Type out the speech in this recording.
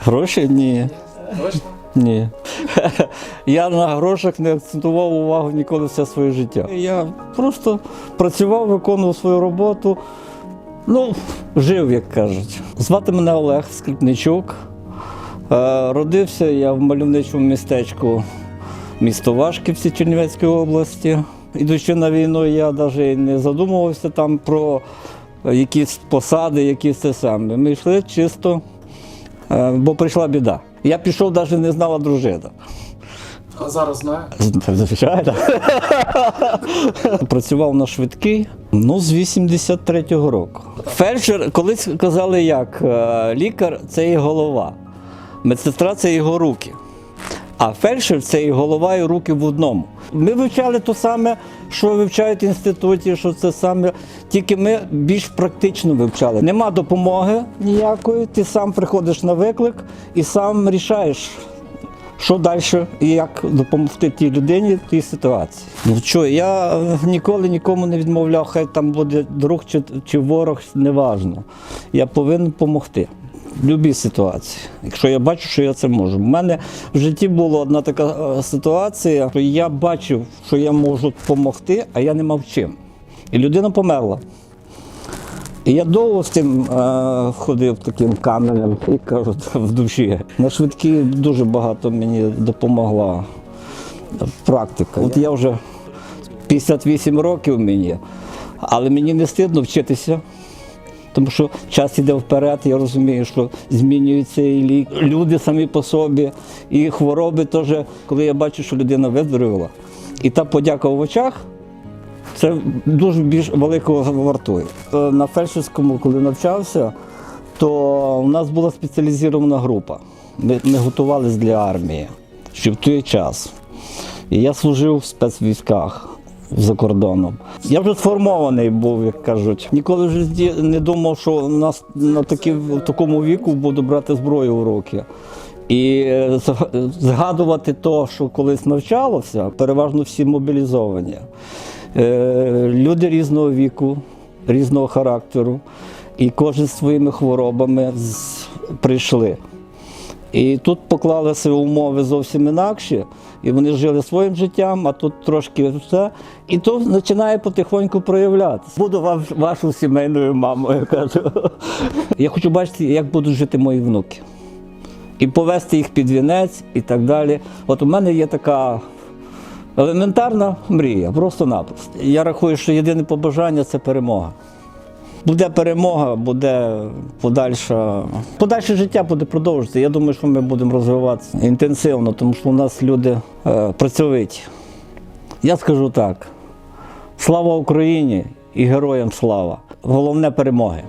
Гроші? Ні. Точно? Ні. Я на грошах не акцентував увагу ніколи все своє життя. Я просто працював, виконував свою роботу. Ну, жив, як кажуть. Звати мене Олег Скрипничук. Е, Родився я в мальовничому містечку місто Вашківці Чернівецької області. Ідучи на війну, я навіть не задумувався там про якісь посади, якісь це саме. Ми йшли чисто, бо прийшла біда. Я пішов, навіть не знала дружина. А зараз знаю. Звичайно. Працював на швидкий, ну, з 83-го року. Фельдшер, колись казали як, е, лікар це і голова, медсестра це його руки. А фельдшер це і голова, і руки в одному. Ми вивчали те саме, що вивчають в інституті, що це саме, тільки ми більш практично вивчали. Нема допомоги ніякої, ти сам приходиш на виклик і сам рішаєш, що далі і як допомогти тій людині в тій ситуації. Ну що, я ніколи нікому не відмовляв, хай там буде друг чи, чи ворог, неважно. Я повинен допомогти. Будь-якій ситуації, якщо я бачу, що я це можу. У мене в житті була одна така е, ситуація, що я бачив, що я можу допомогти, а я не мав чим. І людина померла. І я довго з тим е, ходив таким каменем, і кажуть, в душі. На швидкі дуже багато мені допомогла практика. От я вже 58 років мені, але мені не стидно вчитися. Тому що час іде вперед, я розумію, що змінюються і лік. люди самі по собі, і хвороби теж, коли я бачу, що людина виздоровіла. І та подяка в очах, це дуже більш великого вартує. Е, На фельдшерському, коли навчався, то у нас була спеціалізована група. Ми, ми готувалися для армії ще в той час. І я служив в спецвійськах за кордоном. Я вже сформований був, як кажуть. Ніколи в житті не думав, що нас на такі, в такому віку буду брати зброю в руки. І е, згадувати то, що колись навчалося, переважно всі мобілізовані. Е, Люди різного віку, різного характеру, і кожен зі своїми хворобами прийшли. І тут поклалися умови зовсім інакші, і вони жили своїм життям, а тут трошки все. І то починає потихоньку проявлятися. Буду вам вашою сімейною мамою, кажу. Я хочу бачити, як будуть жити мої внуки. І повести їх під вінець і так далі. От у мене є така елементарна мрія, просто-напросто. Я рахую, що єдине побажання це перемога. Буде перемога, буде подальше, Подальше життя буде продовжуватися. Я думаю, що ми будемо розвиватися інтенсивно, тому що у нас люди е, працьовиті. Я скажу так: слава Україні і героям слава! Головне перемоги.